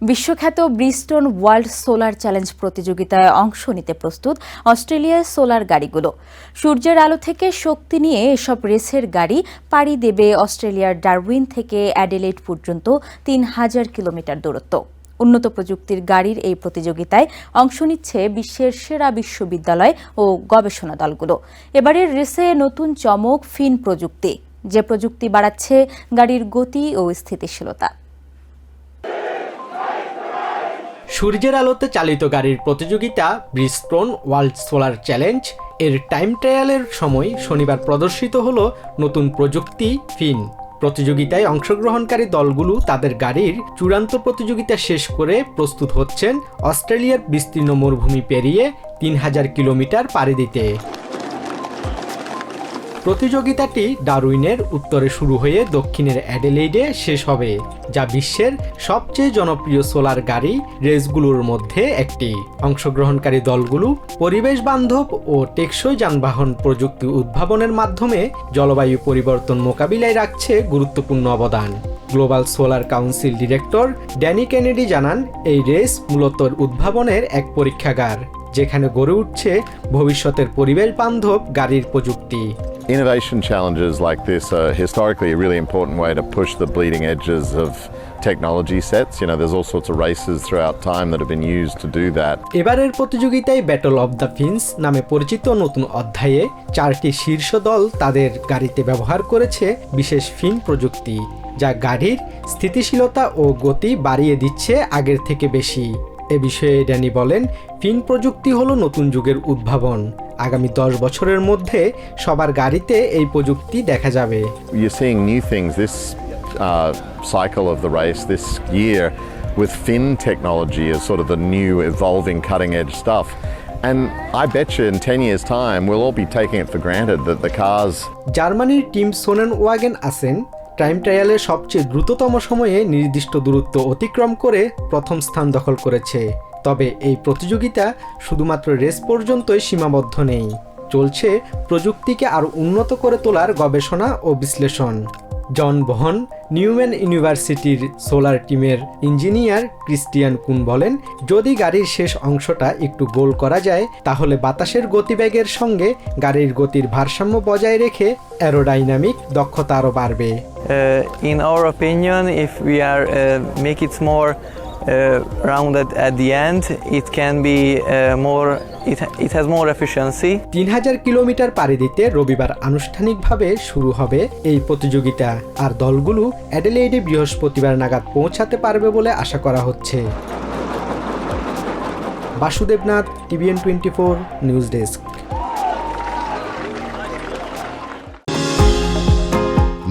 বিশ্বখ্যাত ব্রিস্টন world solar challenge প্রতিযোগিতায় অংশ নিতে প্রস্তুত অস্ট্রেলিয়ার সোলার গাড়িগুলো। সূর্যের আলো থেকে শক্তি নিয়ে এসব রেসের গাড়ি পাড়ি দেবে অস্ট্রেলিয়ার ডারউইন থেকে অ্যাডিলেড পর্যন্ত তিন হাজার কিলোমিটার দূরত্ব। উন্নত প্রযুক্তির গাড়ির এই প্রতিযোগিতায় অংশ নিচ্ছে বিশ্বের সেরা বিশ্ববিদ্যালয় ও গবেষণা দলগুলো। এবারের রেসে নতুন চমক, ফিন প্রযুক্তি। যে প্রযুক্তি বাড়াচ্ছে গাড়ির গতি ও স্থিতিশীলতা। সূর্যের আলোতে চালিত গাড়ির প্রতিযোগিতা ব্রিস্টোন ওয়ার্ল্ড সোলার চ্যালেঞ্জ এর টাইম ট্রায়ালের সময় শনিবার প্রদর্শিত হলো নতুন প্রযুক্তি ফিন। প্রতিযোগিতায় অংশগ্রহণকারী দলগুলো তাদের গাড়ির চূড়ান্ত প্রতিযোগিতা শেষ করে প্রস্তুত হচ্ছেন অস্ট্রেলিয়ার বিস্তীর্ণ মরুভূমি পেরিয়ে তিন হাজার কিলোমিটার পাড়ি দিতে। প্রতিযোগিতাটি ডারউইনের উত্তরে শুরু হয়ে দক্ষিণের অ্যাডেলেইডে শেষ হবে, যা বিশ্বের সবচেয়ে জনপ্রিয় সোলার গাড়ি রেসগুলোর মধ্যে একটি। অংশগ্রহণকারী দলগুলো পরিবেশ বান্ধব ও টেকসই যানবাহন প্রযুক্তি উদ্ভাবনের মাধ্যমে জলবায়ু পরিবর্তন মোকাবিলায় রাখছে গুরুত্বপূর্ণ অবদান। Global Solar Council director Danny Kennedy জানান, এই রেস মূলত উদ্ভাবনের এক পরীক্ষাগার, যেখানে গড়ে উঠছে ভবিষ্যতের পরিবেশ বান্ধব গাড়ির প্রযুক্তি। Innovation challenges like this are historically a really important way to push the bleeding edges of technology sets. You know, there's all sorts of races throughout time that have been used to do that. এবারের প্রতিযোগিতায় battle of the ফিন্স নামে পরিচিত নতুন অধ্যায়ে চারটি শীর্ষ দল তাদের গাড়িতে ব্যবহার করেছে বিশেষ ফিন প্রযুক্তি যা গাড়ির স্থিতিশীলতা ও গতি বাড়িয়ে দিচ্ছে আগের থেকে বেশি এ বিষয়ে ড্যানি বলেন ফিন প্রযুক্তি হলো নতুন যুগের উদ্ভাবন আগামী দশ বছরের মধ্যে সবার গাড়িতে এই প্রযুক্তি দেখা যাবে uh, cycle of the race this year with fin technology as sort of the new evolving cutting edge stuff. And I bet you in 10 years' time, we'll all be taking it for granted that the cars জার্মানির team Sonnenwagen আছেন time ট্রায়ালে সবচেয়ে দ্রুততম সময়ে নির্দিষ্ট দূরত্ব অতিক্রম করে প্রথম স্থান দখল করেছে। তবে এই প্রতিযোগিতা শুধুমাত্র রেস পর্যন্তই সীমাবদ্ধ নেই। চলছে প্রযুক্তিকে আরও উন্নত করে তোলার গবেষণা ও বিশ্লেষণ। জন বহন নিউম্যান ইউনিভার্সিটির সোলার টিমের ইঞ্জিনিয়ার ক্রিস্টিয়ান কুন বলেন যদি গাড়ির শেষ অংশটা একটু গোল করা যায় তাহলে বাতাসের গতিবেগের সঙ্গে গাড়ির গতির ভারসাম্য বজায় রেখে অ্যারোডাইনামিক দক্ষতা আরও বাড়বে। In in our opinion, if are are uh, more uh, rounded at the end, it can be uh, more. It, it has more efficiency. তিন হাজার কিলোমিটার পাড়ি দিতে রবিবার আনুষ্ঠানিকভাবে শুরু হবে এই প্রতিযোগিতা আর দলগুলো অ্যাডেলেইডে বৃহস্পতিবার নাগাদ পৌঁছাতে পারবে বলে আশা করা হচ্ছে Basudebnath TVN twenty four news desk